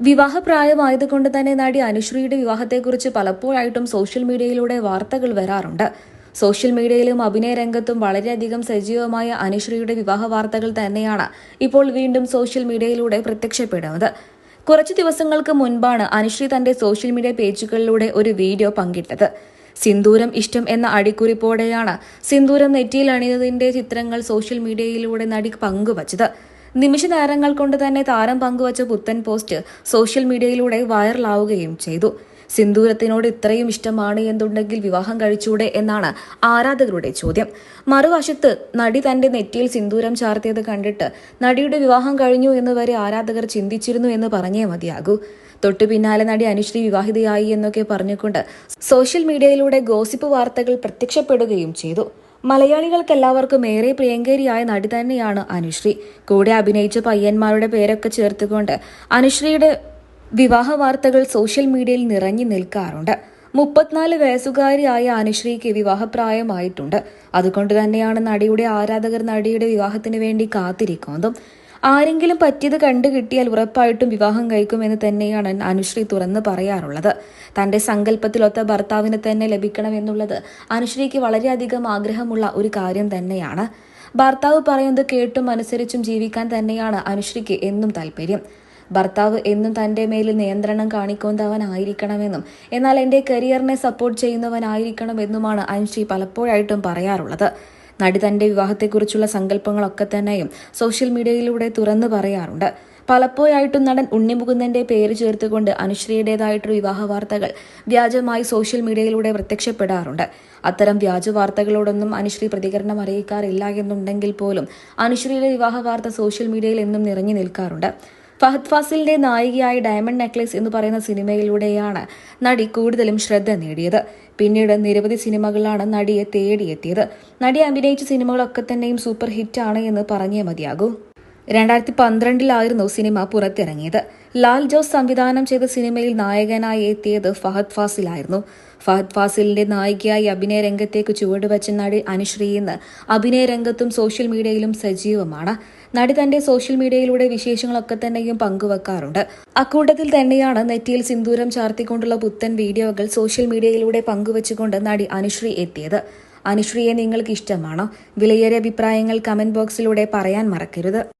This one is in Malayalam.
വിവാഹപ്രായമായതുകൊണ്ട് തന്നെ നടി അനുശ്രീയുടെ വിവാഹത്തെക്കുറിച്ച് പലപ്പോഴായിട്ടും സോഷ്യൽ മീഡിയയിലൂടെ വാർത്തകൾ വരാറുണ്ട്. സോഷ്യൽ മീഡിയയിലും അഭിനയ രംഗത്തും വളരെയധികം സജീവമായ അനുശ്രീയുടെ വിവാഹ വാർത്തകൾ തന്നെയാണ് ഇപ്പോൾ വീണ്ടും സോഷ്യൽ മീഡിയയിലൂടെ പ്രത്യക്ഷപ്പെടുന്നത്. കുറച്ച് ദിവസങ്ങൾക്ക് മുൻപാണ് അനുശ്രീ തന്റെ സോഷ്യൽ മീഡിയ പേജുകളിലൂടെ ഒരു വീഡിയോ പങ്കിട്ടത്. സിന്ദൂരം ഇഷ്ടം എന്ന അടിക്കുറിപ്പോടെയാണ് സിന്ദൂരം നെറ്റിയിൽ അണിയതിന്റെ ചിത്രങ്ങൾ സോഷ്യൽ മീഡിയയിലൂടെ നടി പങ്കുവച്ചത്. നിമിഷ നേരങ്ങൾ കൊണ്ട് തന്നെ താരം പങ്കുവച്ച പുത്തൻ പോസ്റ്റ് സോഷ്യൽ മീഡിയയിലൂടെ വൈറലാവുകയും ചെയ്തു. സിന്ദൂരത്തിനോട് ഇത്രയും ഇഷ്ടമാണ് എന്നുണ്ടെങ്കിൽ വിവാഹം കഴിച്ചൂടെ എന്നാണ് ആരാധകരുടെ ചോദ്യം. മറുവശത്ത് നടി തന്റെ നെറ്റിയിൽ സിന്ദൂരം ചാർത്തിയത് കണ്ടിട്ട് നടിയുടെ വിവാഹം കഴിഞ്ഞു എന്ന് വരെ ആരാധകർ ചിന്തിച്ചിരുന്നു എന്ന് പറഞ്ഞേ മതിയാകൂ. തൊട്ടു പിന്നാലെ നടി അനുശ്രീ വിവാഹിതയായി എന്നൊക്കെ പറഞ്ഞുകൊണ്ട് സോഷ്യൽ മീഡിയയിലൂടെ ഗോസിപ്പ് വാർത്തകൾ പ്രത്യക്ഷപ്പെടുകയും ചെയ്തു. മലയാളികൾക്കെല്ലാവർക്കും ഏറെ പ്രിയങ്കരിയായ നടി തന്നെയാണ് അനുശ്രീ. കൂടെ അഭിനയിച്ച പയ്യന്മാരുടെ പേരൊക്കെ ചേർത്തുകൊണ്ട് അനുശ്രീയുടെ വിവാഹ വാർത്തകൾ സോഷ്യൽ മീഡിയയിൽ നിറഞ്ഞു നിൽക്കാറുണ്ട്. മുപ്പത്തിനാല് വയസ്സുകാരിയായ അനുശ്രീക്ക് വിവാഹപ്രായമായിട്ടുണ്ട്. അതുകൊണ്ട് തന്നെയാണ് നടിയുടെ ആരാധകർ നടിയുടെ വിവാഹത്തിന് വേണ്ടി കാത്തിരിക്കുന്നതും. ആരെങ്കിലും പറ്റിയത് കണ്ടു കിട്ടിയാൽ ഉറപ്പായിട്ടും വിവാഹം കഴിക്കുമെന്ന് തന്നെയാണ് അനുശ്രീ തുറന്ന് പറയാറുള്ളത്. തന്റെ സങ്കല്പത്തിലൊത്ത ഭർത്താവിന് തന്നെ ലഭിക്കണമെന്നുള്ളത് അനുശ്രീക്ക് വളരെയധികം ആഗ്രഹമുള്ള ഒരു കാര്യം തന്നെയാണ്. ഭർത്താവ് പറയുന്നത് കേട്ടും അനുസരിച്ചും ജീവിക്കാൻ തന്നെയാണ് അനുശ്രീക്ക് എന്നും താല്പര്യം. ഭർത്താവ് എന്നും തന്റെ മേലിൽ നിയന്ത്രണം കാണിക്കുന്നവനായിരിക്കണമെന്നും എന്നാൽ എന്റെ കരിയറിനെ സപ്പോർട്ട് ചെയ്യുന്നവനായിരിക്കണമെന്നുമാണ് അനുശ്രീ പലപ്പോഴായിട്ടും പറയാറുള്ളത്. നടി തന്റെ വിവാഹത്തെക്കുറിച്ചുള്ള സങ്കല്പങ്ങളൊക്കെ തന്നെയും സോഷ്യൽ മീഡിയയിലൂടെ തുറന്നു പറയാറുണ്ട്. പലപ്പോഴായിട്ടും നടൻ ഉണ്ണിമുകുന്ദന്റെ പേര് ചേർത്തുകൊണ്ട് അനുശ്രീയുടേതായിട്ടൊരു വിവാഹ വാർത്തകൾ വ്യാജമായി സോഷ്യൽ മീഡിയയിലൂടെ പ്രത്യക്ഷപ്പെടാറുണ്ട്. അത്തരം വ്യാജ വാർത്തകളോടൊന്നും അനുശ്രീ പ്രതികരണം അറിയിക്കാറില്ല എന്നുണ്ടെങ്കിൽ പോലും അനുശ്രീയുടെ വിവാഹ വാർത്ത സോഷ്യൽ മീഡിയയിൽ എന്നും നിറഞ്ഞു നിൽക്കാറുണ്ട്. ഫഹദ് ഫാസിലിന്റെ നായികയായ ഡയമണ്ട് നെക്ലേസ് എന്ന് പറയുന്ന സിനിമയിലൂടെയാണ് നടി കൂടുതലും ശ്രദ്ധ നേടിയത്. പിന്നീട് നിരവധി സിനിമകളാണ് നടിയെ തേടിയെത്തിയത്. നടി അഭിനയിച്ച സിനിമകളൊക്കെ തന്നെയും സൂപ്പർ ഹിറ്റാണ് എന്ന് പറഞ്ഞേ മതിയാകൂ. രണ്ടായിരത്തി പന്ത്രണ്ടിലായിരുന്നു സിനിമ പുറത്തിറങ്ങിയത്. ലാൽ ജോസ് സംവിധാനം ചെയ്ത സിനിമയിൽ നായകനായി എത്തിയത് ഫഹദ് ഫാസിലായിരുന്നു. ഫഹദ് ഫാസിലിന്റെ നായികയായി അഭിനയ രംഗത്തേക്ക് ചുവടുവച്ച നടി അനുശ്രീ ഇന്ന് അഭിനയ രംഗത്തും സോഷ്യൽ മീഡിയയിലും സജീവമാണ്. നടി തന്റെ സോഷ്യൽ മീഡിയയിലൂടെ വിശേഷങ്ങളൊക്കെ തന്നെയും പങ്കുവെക്കാറുണ്ട്. അക്കൂട്ടത്തിൽ തന്നെയാണ് നെറ്റിയിൽ സിന്ദൂരം ചാർത്തിക്കൊണ്ടുള്ള പുത്തൻ വീഡിയോകൾ സോഷ്യൽ മീഡിയയിലൂടെ പങ്കുവച്ചുകൊണ്ട് നടി അനുശ്രീ എത്തിയത്. അനുശ്രീയെ നിങ്ങൾക്ക് ഇഷ്ടമാണോ? വിലയേറിയ അഭിപ്രായങ്ങൾ കമന്റ് ബോക്സിലൂടെ പറയാൻ മറക്കരുത്.